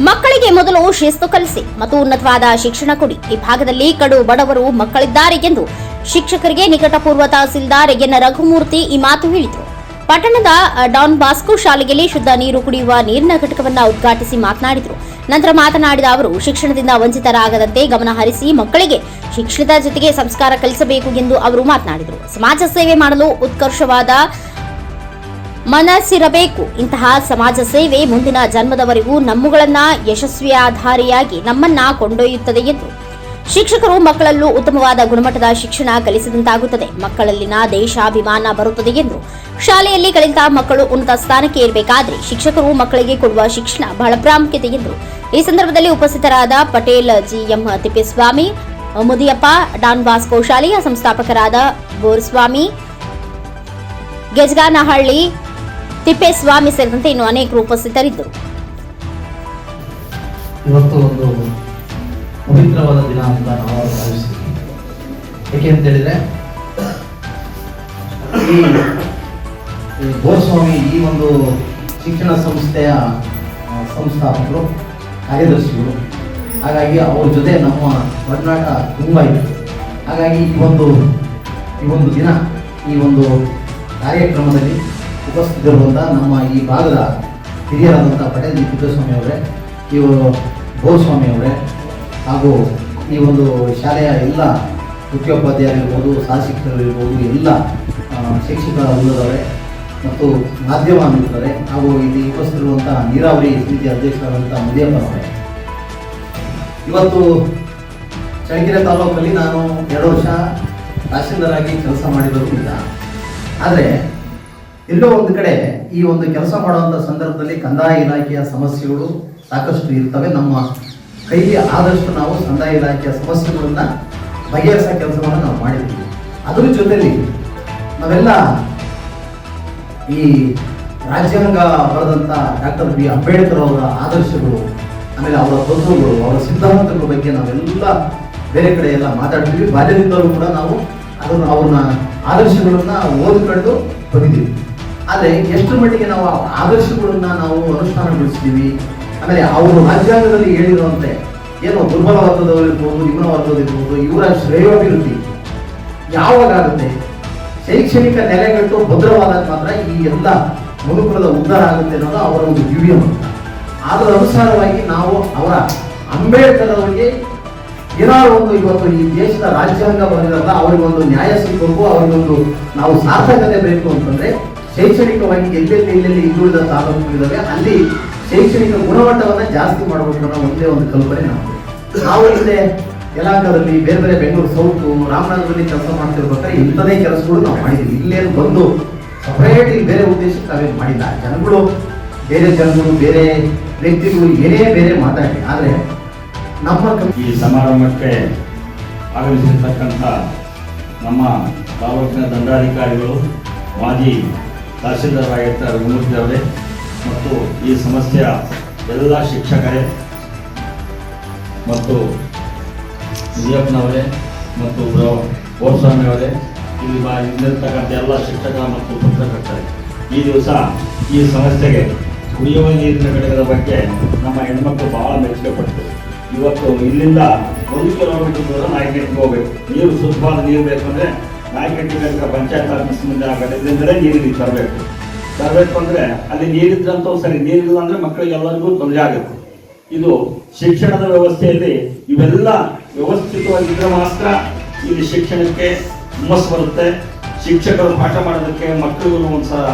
ಮಕ್ಕಳಿಗೆ ಮೊದಲು ಶಿಸ್ತು ಕಲಿಸಿ ಮತ್ತು ಉನ್ನತವಾದ ಶಿಕ್ಷಣ ಕೊಡಿ. ಈ ಭಾಗದಲ್ಲಿ ಕಡು ಬಡವರು ಮಕ್ಕಳಿದ್ದಾರೆ ಎಂದು ಶಿಕ್ಷಕರಿಗೆ ನಿಕಟಪೂರ್ವ ತಹಸೀಲ್ದಾರ್ ಎನ್. ರಘುಮೂರ್ತಿ ಈ ಮಾತು ಹೇಳಿದರು. ಪಟ್ಟಣದ ಡಾನ್ ಬಾಸ್ಕೋ ಶಾಲೆಯಲ್ಲಿ ಶುದ್ಧ ನೀರು ಕುಡಿಯುವ ನೀರಿನ ಘಟಕವನ್ನ ಉದ್ಘಾಟಿಸಿ ಮಾತನಾಡಿದರು. ನಂತರ ಮಾತನಾಡಿದ ಅವರು, ಶಿಕ್ಷಣದಿಂದ ವಂಚಿತರಾಗದಂತೆ ಗಮನ ಹರಿಸಿ ಮಕ್ಕಳಿಗೆ ಶಿಕ್ಷಣದ ಜೊತೆಗೆ ಸಂಸ್ಕಾರ ಕಲಿಸಬೇಕು ಎಂದು ಅವರು ಮಾತನಾಡಿದರು. ಸಮಾಜ ಸೇವೆ ಮಾಡಲು ಉತ್ಕರ್ಷವಾದ ಮನಸ್ಸಿರಬೇಕು. ಇಂತಹ ಸಮಾಜ ಸೇವೆ ಮುಂದಿನ ಜನ್ಮದವರೆಗೂ ನಮ್ಮುಗಳನ್ನ ಯಶಸ್ವಿಯಾಧಾರಿಯಾಗಿ ನಮ್ಮನ್ನ ಕೊಂಡೊಯ್ಯುತ್ತದೆ ಎಂದು ಶಿಕ್ಷಕರು ಮಕ್ಕಳಲ್ಲೂ ಉತ್ತಮವಾದ ಗುಣಮಟ್ಟದ ಶಿಕ್ಷಣ ಕಲಿಸಿದಂತಾಗುತ್ತದೆ. ಮಕ್ಕಳಲ್ಲಿನ ದೇಶಾಭಿಮಾನ ಬರುತ್ತದೆ ಎಂದು ಶಾಲೆಯಲ್ಲಿ ಕಲಿತ ಮಕ್ಕಳು ಉನ್ನತ ಸ್ಥಾನಕ್ಕೆ ಇರಬೇಕಾದ್ರೆ ಶಿಕ್ಷಕರು ಮಕ್ಕಳಿಗೆ ಕೊಡುವ ಶಿಕ್ಷಣ ಬಹಳ ಪ್ರಾಮುಖ್ಯತೆ ಎಂದು ಈ ಸಂದರ್ಭದಲ್ಲಿ ಉಪಸ್ಥಿತರಾದ Patel ji GM Thippeswamy, Mudiyappa, Don Bosco ಶಾಲೆಯ ಸಂಸ್ಥಾಪಕರಾದ ಬೋರ್ಸ್ವಾಮಿ, ಗೆಜಗಾನಹಳ್ಳಿ ತಿಪ್ಪೇಸ್ವಾಮಿ ಸೇರಿದಂತೆ ಇನ್ನು ಅನೇಕರು ಉಪಸ್ಥಿತರಿದ್ದರು. ಇವತ್ತು ಒಂದು ಪವಿತ್ರವಾದ ದಿನ ಅಂತ ನಾವು ಭಾವಿಸ್ತೀವಿ ಏಕೆ ಅಂತ ಹೇಳಿದ್ರೆ, ಈ ಗೋಸ್ವಾಮಿ ಈ ಒಂದು ಶಿಕ್ಷಣ ಸಂಸ್ಥೆಯ ಸಂಸ್ಥಾಪಕರು, ಕಾರ್ಯದರ್ಶಿಗಳು, ಹಾಗಾಗಿ ಅವ್ರ ಜೊತೆ ನಮ್ಮ ಒಡನಾಟ ತುಂಬ ಇತ್ತು ಹಾಗಾಗಿ ಈ ಒಂದು ಈ ಒಂದು ದಿನ, ಈ ಒಂದು ಕಾರ್ಯಕ್ರಮದಲ್ಲಿ ಉಪಸ್ಥಿತರಿರುವಂಥ ನಮ್ಮ ಈ ಭಾಗದ ಹಿರಿಯರಾದಂಥ ಪಟೇಲ್ ತಿಪ್ಪೇಸ್ವಾಮಿ ಅವರೇ, ಇವರು ಗೋಸ್ವಾಮಿ ಅವರೇ, ಹಾಗೂ ಈ ಒಂದು ಶಾಲೆಯ ಎಲ್ಲ ಮುಖ್ಯೋಪಾಧ್ಯಾಯರಿರ್ಬೋದು ಸಹಶಿಕ್ಷಕರಿರ್ಬೋದು ಎಲ್ಲ ಶಿಕ್ಷಕರ ಮತ್ತು ಮಾಧ್ಯಮ ಹಾಗೂ ಇಲ್ಲಿ ಉಪಸ್ಥಿತಿರುವಂಥ ನೀರಾವರಿ ಸಮಿತಿ ಅಧ್ಯಕ್ಷರಾದಂಥ ಮುದಿಯಪ್ಪನವರೇ ಇವತ್ತು ಚಳ್ಳಕೆರೆ ತಾಲೂಕಲ್ಲಿ ನಾನು ಎರಡು ವರ್ಷ ತಹಶೀಲ್ದಾರ್ ಆಗಿ ಕೆಲಸ ಇಲ್ಲ ಆದರೆ ಎಲ್ಲೋ ಒಂದು ಕಡೆ ಈ ಒಂದು ಕೆಲಸ ಮಾಡುವಂಥ ಸಂದರ್ಭದಲ್ಲಿ ಕಂದಾಯ ಇಲಾಖೆಯ ಸಮಸ್ಯೆಗಳು ಸಾಕಷ್ಟು ಇರ್ತವೆ. ನಮ್ಮ ಕೈಗೆ ಆದಷ್ಟು ನಾವು ಕಂದಾಯ ಇಲಾಖೆಯ ಸಮಸ್ಯೆಗಳನ್ನ ಬಗೆಹರಿಸೋ ಕೆಲಸವನ್ನು ನಾವು ಮಾಡಿದ್ದೀವಿ. ಅದರ ಜೊತೆಯಲ್ಲಿ ನಾವೆಲ್ಲ ಈ ರಾಜ್ಯಾಂಗ ಬರೆದಂಥ ಡಾಕ್ಟರ್ ಬಿ. ಅಂಬೇಡ್ಕರ್ ಅವರ ಆದರ್ಶಗಳು, ಆಮೇಲೆ ಅವರ ತತ್ವಗಳು ಅವರ ಸಿದ್ಧಾಂತಗಳ ಬಗ್ಗೆ ನಾವೆಲ್ಲ ಬೇರೆ ಕಡೆ ಎಲ್ಲ ಮಾತಾಡ್ತೀವಿ. ಬಾಲ್ಯದಿಂದಲೂ ಕೂಡ ನಾವು ಅದನ್ನು ಅವ್ರನ್ನ ಆದರ್ಶಗಳನ್ನ ಓದ್ಕೊಂಡು ಬಂದಿದ್ದೀವಿ. ಆದರೆ ಎಷ್ಟು ಮಟ್ಟಿಗೆ ನಾವು ಆದರ್ಶಗಳನ್ನ ನಾವು ಅನುಷ್ಠಾನಗೊಳಿಸ್ತೀವಿ ಆಮೇಲೆ ಅವರು ರಾಜ್ಯಾಂಗದಲ್ಲಿ ಹೇಳಿರುವಂತೆ ಏನು ದುರ್ಬಲ ವರ್ಗದವರಿರ್ಬೋದು ನಿಮ್ಮ ವರ್ಗದಿರ್ಬೋದು ಇವರ ಶ್ರೇಯೋಭಿವೃದ್ಧಿ ಯಾವಾಗುತ್ತೆ ಶೈಕ್ಷಣಿಕ ನೆಲೆಗಟ್ಟು ಭದ್ರವಾದಾಗ ಮಾತ್ರ ಈ ಎಲ್ಲ ಮನುಕುಲದ ಉದ್ಧಾರ ಆಗುತ್ತೆ ಅನ್ನೋದು ಅವರ ಒಂದು ದಿವ್ಯ ಮಂತ್ರ ಅದರ ಅನುಸಾರವಾಗಿ ನಾವು ಅವರ ಅಂಬೇಡ್ಕರ್ ಅವರಿಗೆ ಏನಾದ್ರು ಒಂದು ಇವತ್ತು ಈ ದೇಶದ ರಾಜ್ಯಾಂಗ ಬಂದಿರಲ್ಲ ಅವರಿಗೆ ಒಂದು ನ್ಯಾಯ ಸಿಗಬೇಕು, ಅವರಿಗೊಂದು ನಾವು ಸಾರ್ಥಕತೆ ಬೇಕು ಅಂತಂದ್ರೆ ಶೈಕ್ಷಣಿಕವಾಗಿ ಎಲ್ಲೆಲ್ಲಿ ಎಲ್ಲೆಲ್ಲಿ ಹಿಂದುಳಿದ ತಾಲೂಕುಗಳಿದಾವೆ ಅಲ್ಲಿ ಶೈಕ್ಷಣಿಕ ಗುಣಮಟ್ಟವನ್ನು ಜಾಸ್ತಿ ಮಾಡಬೇಕು ಅನ್ನೋ ಒಂದೇ ಒಂದು ಕಲ್ಪನೆ ನಮ್ಮದು ನಾವು ಇಲ್ಲದೆ ಯಲಾಂಕದಲ್ಲಿ ಬೇರೆ ಬೇರೆ ಬೆಂಗಳೂರು, ಸೌತು, ರಾಮನಗರದಲ್ಲಿ ಕೆಲಸ ಮಾಡ್ತಿರ್ಬೇಕಾದ್ರೆ ಇಂಥದೇ ಕೆಲಸಗಳು ನಾವು ಮಾಡಿದ್ದೀವಿ. ಇಲ್ಲೇನು ಬಂದು ಸಪರೇಟ್ ಇಲ್ಲಿ ಬೇರೆ ಉದ್ದೇಶಕ್ಕೆ ಮಾಡಿಲ್ಲ. ಜನಗಳು ಬೇರೆ ಜನಗಳು, ಬೇರೆ ವ್ಯಕ್ತಿಗಳು ಏನೇ ಬೇರೆ ಮಾತಾಡಿ, ಆದರೆ ನಮ್ಮ ಈ ಸಮಾರಂಭಕ್ಕೆ ಆಗಮಿಸಿರ್ತಕ್ಕಂಥ ನಮ್ಮ ತಾಲೂಕಿನ ದಂಡಾಧಿಕಾರಿಗಳು, ಮಾಜಿ ತಹಸೀಲ್ದಾರ್ ವಿಮೂರ್ತಿ ಅವರೇ. ಮತ್ತು ಈ ಸಮಸ್ಯೆಯ ಎಲ್ಲ ಶಿಕ್ಷಕರೇ ಮತ್ತು ವಿಜಯಪ್ಪನವರೇ ಮತ್ತು ಗೋಸ್ವಾಮಿ ಅವರೇ ಇಲ್ಲಿ ಬಾ, ಇಲ್ಲಿರ್ತಕ್ಕಂಥ ಎಲ್ಲ ಶಿಕ್ಷಕ ಮತ್ತು ಪತ್ರಕರ್ತರೆ. ಈ ದಿವಸ ಈ ಸಮಸ್ಯೆಗೆ ಕುಡಿಯುವ ನೀರಿನ ಘಟಕದ ಬಗ್ಗೆ ನಮ್ಮ ಹೆಣ್ಮಕ್ಳು ಬಹಳ ಮೆಚ್ಚುಗೆ ಇವತ್ತು ಇಲ್ಲಿಂದ ಒಂದು ಕಿಲೋಮೀಟರ್ ದೂರ ನಾಯಿಗೆ ಹೋಗ್ಬೇಕು. ನೀರು ಶುದ್ಧವಾದ ನೀರು ಬೇಕಂದ್ರೆ ನಾಯಕಟ್ಟಿ ಘಟಕ ಪಂಚಾಯತ್ ಆಫೀಸ್ನಿಂದ ಆ ಘಟಕದಿಂದಲೇ ನೀರು ಇಲ್ಲಿ ತರಬೇಕು. ತರಬೇಕು ಅಂದ್ರೆ ಅಲ್ಲಿ ನೀರಿದ್ರಂತೂ ಸರಿ, ನೀರಿಲ್ಲ ಅಂದರೆ ಮಕ್ಕಳಿಗೆಲ್ಲರಿಗೂ ತೊಂದರೆ ಆಗುತ್ತೆ. ಇದು ಶಿಕ್ಷಣದ ವ್ಯವಸ್ಥೆಯಲ್ಲಿ ಇವೆಲ್ಲ ವ್ಯವಸ್ಥಿತವಾಗಿದ್ದರೆ ಮಾತ್ರ ಇಲ್ಲಿ ಶಿಕ್ಷಣಕ್ಕೆ ಹುಮ್ಮಸ್ಸು ಬರುತ್ತೆ. ಶಿಕ್ಷಕರು ಪಾಠ ಮಾಡೋದಕ್ಕೆ ಮಕ್ಕಳಿಗೂ ಒಂದು ಸಹ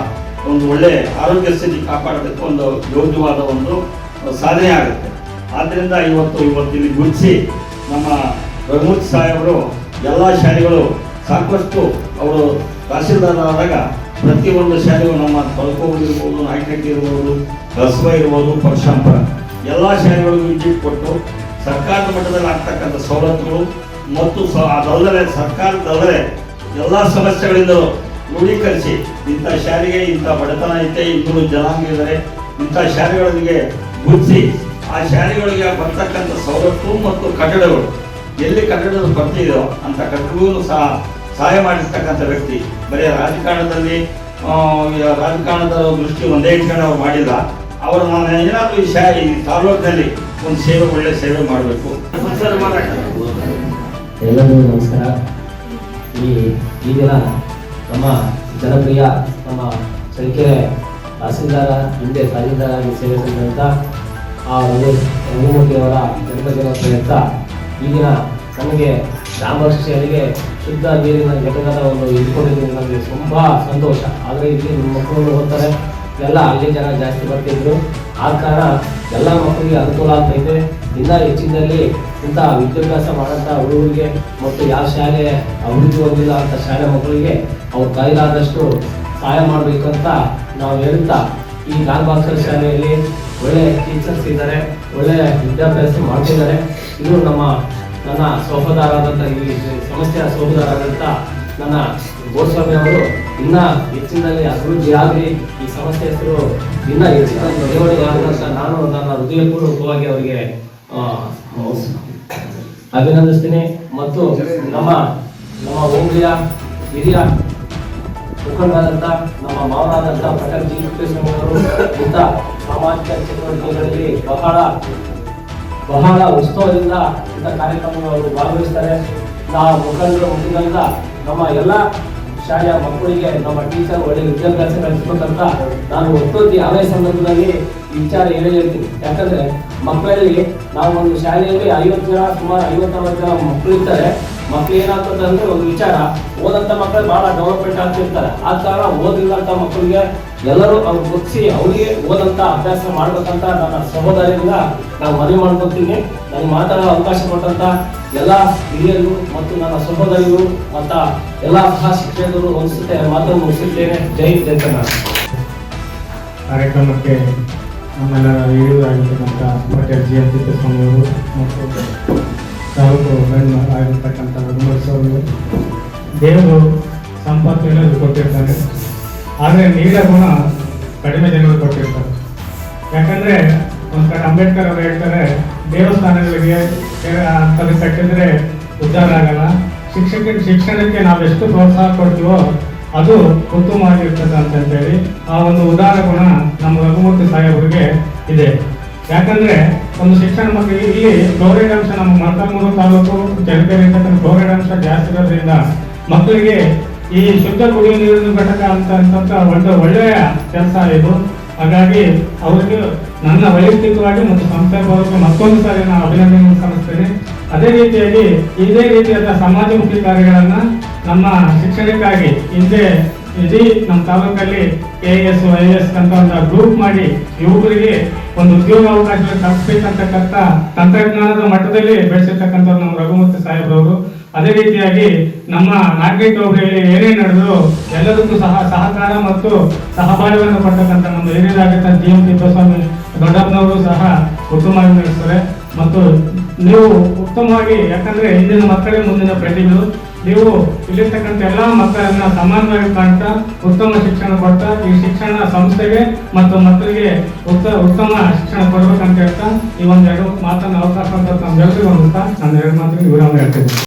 ಒಂದು ಒಳ್ಳೆ ಆರೋಗ್ಯ ಸ್ಥಿತಿ ಕಾಪಾಡೋದಕ್ಕೆ ಒಂದು ಯೋಗ್ಯವಾದ ಒಂದು ಸಾಧನೆ ಆಗುತ್ತೆ. ಆದ್ದರಿಂದ ಇವತ್ತು ಇವತ್ತು ಇಲ್ಲಿ ಗುರುತಿಸಿ ನಮ್ಮ ರಘುಮೂರ್ತಿ ಸಾಹೇಬರು ಎಲ್ಲ ಶಾಲೆಗಳು ಸಾಕಷ್ಟು ಅವರು ತಹಸೀಲ್ದಾರ್ ಆದಾಗ ಪ್ರತಿಯೊಂದು ಶಾಲೆಗೂ ನಮ್ಮ ತಲುಪೋಗಿ ಇರ್ಬೋದು, ನಾಯಕಟ್ಟಿ ಇರ್ಬೋದು ಕಸಬ ಇರ್ಬೋದು ಪರಶಾಂಪುರ ಎಲ್ಲ ಶಾಲೆಗಳಿಗೂ ವಿದ್ಯುತ್ ಕೊಟ್ಟು ಸರ್ಕಾರದ ಮಟ್ಟದಲ್ಲಿ ಆಗ್ತಕ್ಕಂಥ ಸವಲತ್ತುಗಳು ಮತ್ತು ಸ ಅದಲ್ಲದೆ ಸರ್ಕಾರದಲ್ಲದೆ ಎಲ್ಲ ಸಮಸ್ಯೆಗಳಿಂದ ಕ್ರೋಢೀಕರಿಸಿ ಇಂಥ ಶಾಲೆಗೆ ಇಂಥ ಬಡತನ ಐತೆ ಇನ್ನೂರು ಜನಾಂಗ ಇದ್ದಾರೆ ಇಂಥ ಶಾಲೆಗಳಿಗೆ ಗುರುತಿಸಿ ಆ ಶಾಲೆಗಳಿಗೆ ಬರ್ತಕ್ಕಂಥ ಸವಲತ್ತು ಮತ್ತು ಕಟ್ಟಡಗಳು. ಎಲ್ಲಿ ಕಟ್ಟಡದ ಬರ್ತಿದೆಯೋ ಅಂಥ ಕಟ್ಟಡಗಳನ್ನು ಕಟ್ಟಡಗಳು ಸಹ ಸಹಾಯ ಮಾಡಿರ್ತಕ್ಕಂಥ ವ್ಯಕ್ತಿ. ಬರೀ ರಾಜಕಾರಣದಲ್ಲಿ ಆ, ರಾಜಕಾರಣದ ದೃಷ್ಟಿ ಒಂದೇ ಇಟ್ಕೊಂಡು ಅವ್ರು ಮಾಡಿಲ್ಲ. ಅವರು ನಾನು ಏನಾದರೂ ಈ ಶಾ ಈ ತಾಲೂಕಿನಲ್ಲಿ ಒಂದು ಸೇವೆ ಒಳ್ಳೆ ಸೇವೆ ಮಾಡಬೇಕು. ಎಲ್ಲರಿಗೂ ನಮಸ್ಕಾರ. ಈ ಈ ದಿನ ನಮ್ಮ ಜನಪ್ರಿಯ ನಮ್ಮ ಚಳ್ಳಕೆರೆ ತಹಸೀಲ್ದಾರ ಹಿಂದೆ ತಹಸೀಲ್ದಾರಾಗಿ ಸೇವೆ ಸಲ್ಲಿಸಿದಂಥ ಆ ಒಂದು ರಘುಮೂರ್ತಿಯವರ ಜನ್ಮದಿನ ಪ್ರಯುಕ್ತ ಈ ದಿನ ನಮಗೆ ರಾಮಕೃಷ್ಣರಿಗೆ ಶುದ್ಧ ನೀರಿನ ಘಟಕದ ಒಂದು ಇಟ್ಕೊಂಡಿದ್ದೀನಿ. ನಮಗೆ ತುಂಬ ಸಂತೋಷ. ಆದರೆ ಇಲ್ಲಿ ನಮ್ಮ ಮಕ್ಕಳು ಹೋಗ್ತಾರೆ ಎಲ್ಲ ಅಲ್ಲಿ ಜನ ಜಾಸ್ತಿ ಬರ್ತಿದ್ರು. ಆ ಕಾರಣ ಎಲ್ಲ ಮಕ್ಕಳಿಗೆ ಅನುಕೂಲ ಆಗ್ತೈತೆ ಇನ್ನ ಹೆಚ್ಚಿನಲ್ಲಿ ಇಂಥ ವಿದ್ಯಾಭ್ಯಾಸ ಮಾಡೋಂಥ ಹುಡುಗರಿಗೆ ಮತ್ತು ಯಾವ ಶಾಲೆ ಅಭಿವೃದ್ಧಿ ಹೊಂದಿಲ್ಲ ಅಂತ ಶಾಲೆ ಮಕ್ಕಳಿಗೆ ಅವ್ರ ಕೈಲಾದಷ್ಟು ಸಹಾಯ ಮಾಡಬೇಕಂತ ನಾವು ಹೇಳ್ತಾ ಈ ಲಾಲ್ಬಾಗ್ಸರ್ ಶಾಲೆಯಲ್ಲಿ ಒಳ್ಳೆಯ ಟೀಚರ್ಸ್ ಇದ್ದಾರೆ. ಒಳ್ಳೆಯ ವಿದ್ಯಾಭ್ಯಾಸ ಮಾಡ್ತಿದ್ದಾರೆ. ಇದು ನಮ್ಮ ನನ್ನ ಸಹೋದರಾದಂಥ ಈ ಸಮಸ್ಯೆಯ ಸಹೋದರಾದಂಥ ನನ್ನ ಗೋಸ್ವಾಮಿ ಅವರು ಇನ್ನೂ ಹೆಚ್ಚಿನಲ್ಲಿ ಅಭಿವೃದ್ಧಿ ಆಗಲಿ ಈ ಸಮಸ್ಯೆ ಹೆಸರು ಇನ್ನೂ ಹೆಚ್ಚಿನ ಬೆಳವಣಿಗೆ ಆಗದಂತ ನಾನು ನನ್ನ ಹೃದಯಪೂರ್ವಕವಾಗಿ ಅವರಿಗೆ ಅಭಿನಂದಿಸ್ತೀನಿ. ಮತ್ತು ನಮ್ಮ ನಮ್ಮ ಹೋಬಳಿಯ ಹಿರಿಯ ಮುಖಂಡರಾದಂಥ ನಮ್ಮ ಮಾವನಾದಂಥ ಪಟೇಲ್ ಜಿ ಕೃಷ್ಣ ಅವರು ಇಂಥ ಸಾಮಾಜಿಕ ಚಟುವಟಿಕೆಗಳಲ್ಲಿ ಬಹಳ ಬಹಳ ಉತ್ಸವದಿಂದ ಇಂಥ ಕಾರ್ಯಕ್ರಮಗಳು ಅವರು ಭಾಗವಹಿಸ್ತಾರೆ. ನಾವು ಮುಖಂಡರು, ಮುಖಂಡರಿಂದ ನಮ್ಮ ಎಲ್ಲ ಶಾಲೆಯ ಮಕ್ಕಳಿಗೆ, ನಮ್ಮ ಟೀಚರ್ ಒಳ್ಳೆ ವಿದ್ಯಾಭ್ಯಾಸ ಕಲಿಸ್ಬೇಕಂತ ನಾನು ಒತ್ತೊತ್ತಿ ಯಾವುದೇ ಸಂದರ್ಭದಲ್ಲಿ ವಿಚಾರ ಏನೇ ಹೇಳ್ತೀನಿ. ಯಾಕಂದ್ರೆ ಮಕ್ಕಳಲ್ಲಿ ನಾವು ಒಂದು ಶಾಲೆಯಲ್ಲಿ ಐವತ್ತು ಜನ, ಸುಮಾರು ಐವತ್ತರವತ್ತು ಜನ ಮಕ್ಕಳು ಇರ್ತಾರೆ ಮಕ್ಳು ಏನಾಗ್ತದೆ ಅಂದ್ರೆ ಒಂದು ವಿಚಾರ, ಓದಂತ ಮಕ್ಕಳು ಬಹಳ ಡೆವಲಪ್ಮೆಂಟ್ ಆಗ್ತಿರ್ತಾರೆ. ಆ ಕಾರಣ ಓದಿಲ್ಲಂತ ಮಕ್ಕಳಿಗೆ ಎಲ್ಲರೂ ಅವ್ರು ಗೊತ್ತಿ ಅವರಿಗೆ ಓದಂತ ಅಭ್ಯಾಸ ಮಾಡ್ಬೇಕಂತ ನನ್ನ ಸಹೋದರಿಂದ ನಾವು ಮನವಿ ಮಾಡ್ಕೊತೀನಿ ನನಗೆ ಮಾತಾಡೋ ಅವಕಾಶ ಕೊಟ್ಟಂತ ಎಲ್ಲ ಹಿರಿಯರು ಮತ್ತು ನನ್ನ ಸಹೋದರಿಗಳು ಮತ್ತ ಎಲ್ಲ ಸಹ ಶಿಕ್ಷಕರು ಅನಿಸುತ್ತೆ ಮಾತನ್ನು ಮುಗಿಸುತ್ತೇನೆ. ಜೈ ಜೈ ಕರ್ನಾಟಕ ಕಾರ್ಯಕ್ರಮಕ್ಕೆ ನಮ್ಮೆಲ್ಲರ ಹಿರಿಯರಾಗಿರ್ತಕ್ಕಂಥ ಪಟೇಲ್ ಜಿ ಎಂ ತಿಪ್ಪಸ್ವಾಮಿ ಮತ್ತು ತಾಲೂಕು ಗಣ್ಯ ಆಗಿರ್ತಕ್ಕಂಥ ರಘುಮರ್ಸವರು ದೇವರು ಸಂಪತ್ತು ಎಲ್ಲರೂ ಕೊಟ್ಟಿರ್ತಾರೆ. ಆದರೆ ನೀರ ಗುಣ ಕಡಿಮೆ ಜನರು ಕೊಟ್ಟಿರ್ತಾರೆ. ಯಾಕಂದರೆ ಒಂದು ಕಡೆ ಅಂಬೇಡ್ಕರ್ ಅವರು ಹೇಳ್ತಾರೆ, ದೇವಸ್ಥಾನಗಳಿಗೆ ಅಂತದ್ದು ಕಟ್ಟಿದ್ರೆ ಉದ್ಧಾರ ಆಗಲ್ಲ. ಶಿಕ್ಷಕ ಶಿಕ್ಷಣಕ್ಕೆ ನಾವು ಎಷ್ಟು ಪ್ರೋತ್ಸಾಹ ಕೊಡ್ತೀವೋ ಅದು ಉತ್ತಮವಾಗಿರ್ತದೆ ಅಂತ ಹೇಳಿ ಆ ಒಂದು ಉದಾರ ಗುಣ ನಮ್ಮ ರಘುಮೂರ್ತಿ ಸಾಹೇಬರಿಗೆ ಇದೆ. ಯಾಕಂದ್ರೆ ಒಂದು ಶಿಕ್ಷಣ ಮತ್ತು ಇಲ್ಲಿ ಕ್ಲೋರೈಡ್ ಅಂಶ ನಮ್ಮ ಮಲ್ಕಾಮೂರು ತಾಲೂಕು ಜಲಕೆರೆ ಇರ್ತಕ್ಕಂಥ ಕ್ಲೋರೈಡ್ ಅಂಶ ಜಾಸ್ತಿ ಇರೋದ್ರಿಂದ ಮಕ್ಕಳಿಗೆ ಈ ಶುದ್ಧ ಕುಡಿಯುವ ನೀರಿನ ಘಟಕ ಅಂತ ಅಂತಂತ ಒಂದು ಒಳ್ಳೆಯ ಕೆಲಸ ಇದು. ಹಾಗಾಗಿ ಅವರಿಗೆ ನನ್ನ ವೈಯಕ್ತಿಕವಾಗಿ ಮತ್ತು ಸಂಸ್ಥೆ ಪರವಾಗಿ ಮತ್ತೊಂದು ಸಾರಿ ನಾನು ಅಭಿನಂದನೆ ಸಲ್ಲಿಸ್ತೇನೆ. ಅದೇ ರೀತಿಯಾಗಿ ಇದೇ ರೀತಿಯಾದ ಸಮಾಜಮುಖಿ ಕಾರ್ಯಗಳನ್ನು ನಮ್ಮ ಶಿಕ್ಷಣಕ್ಕಾಗಿ ಹಿಂದೆ ಇಡೀ ನಮ್ಮ ತಾಲೂಕಲ್ಲಿ ಕೆ ಎಸ್ ಐ ಎಸ್ ಅಂತ ಒಂದು ಗ್ರೂಪ್ ಮಾಡಿ ಯುವಕರಿಗೆ ಒಂದು ಉದ್ಯೋಗ ಅವಕಾಶ ಕಲ್ಪಿಸಬೇಕಂತಕ್ಕಂಥ ತಂತ್ರಜ್ಞಾನದ ಮಟ್ಟದಲ್ಲಿ ಬೆಳೆಸಿರ್ತಕ್ಕಂಥ ನಮ್ಮ ರಘುಮೂರ್ತಿ ಸಾಹೇಬ್ರವರು ಅದೇ ರೀತಿಯಾಗಿ ನಮ್ಮ ನಾಗರಿಕ ಹೋಬಳಿಯಲ್ಲಿ ಏನೇ ನಡೆದ್ರು ಎಲ್ಲದಕ್ಕೂ ಸಹ ಸಹಕಾರ ಮತ್ತು ಸಹಬಾಳ್ವೆಯನ್ನು ಕೊಡ್ತಕ್ಕಂಥ ನಮ್ಮ ಹಿರಿಯರಾಗಿದ್ದ ಜಿ ಎಂ ತಿಪ್ಪಸ್ವಾಮಿ ದೊಡ್ಡಪ್ಪನವರು ಸಹ ಉತ್ತಮವಾಗಿ ನಡೆಸ್ತಾರೆ ಮತ್ತು ನೀವು ಉತ್ತಮವಾಗಿ, ಯಾಕಂದ್ರೆ ಇಂದಿನ ಮಕ್ಕಳೇ ಮುಂದಿನ ಪ್ರತಿಭೆಗಳು ನೀವು ಇಲ್ಲಿರ್ತಕ್ಕಂಥ ಎಲ್ಲಾ ಮಕ್ಕಳನ್ನ ಸಮಾನವಾಗಿ ಕಾಣ್ತಾ, ಉತ್ತಮ ಶಿಕ್ಷಣ ಕೊಡ್ತಾ, ಈ ಶಿಕ್ಷಣ ಸಂಸ್ಥೆಗೆ ಮತ್ತು ಮಕ್ಕಳಿಗೆ ಉತ್ತ, ಉತ್ತಮ ಶಿಕ್ಷಣ ಕೊಡ್ಬೇಕಂತ ಹೇಳ್ತಾ ಈ ಒಂದೆರಡು ಮಾತನ್ನ ಅವಕಾಶ ಅಂತ ನಮ್ಗೆಲ್ರಿಗೂ ಅಂತ ನಾನು ಎರಡು ಮಾತಿಗೆ ವಿರಾಮ ಹೇಳ್ತೀನಿ.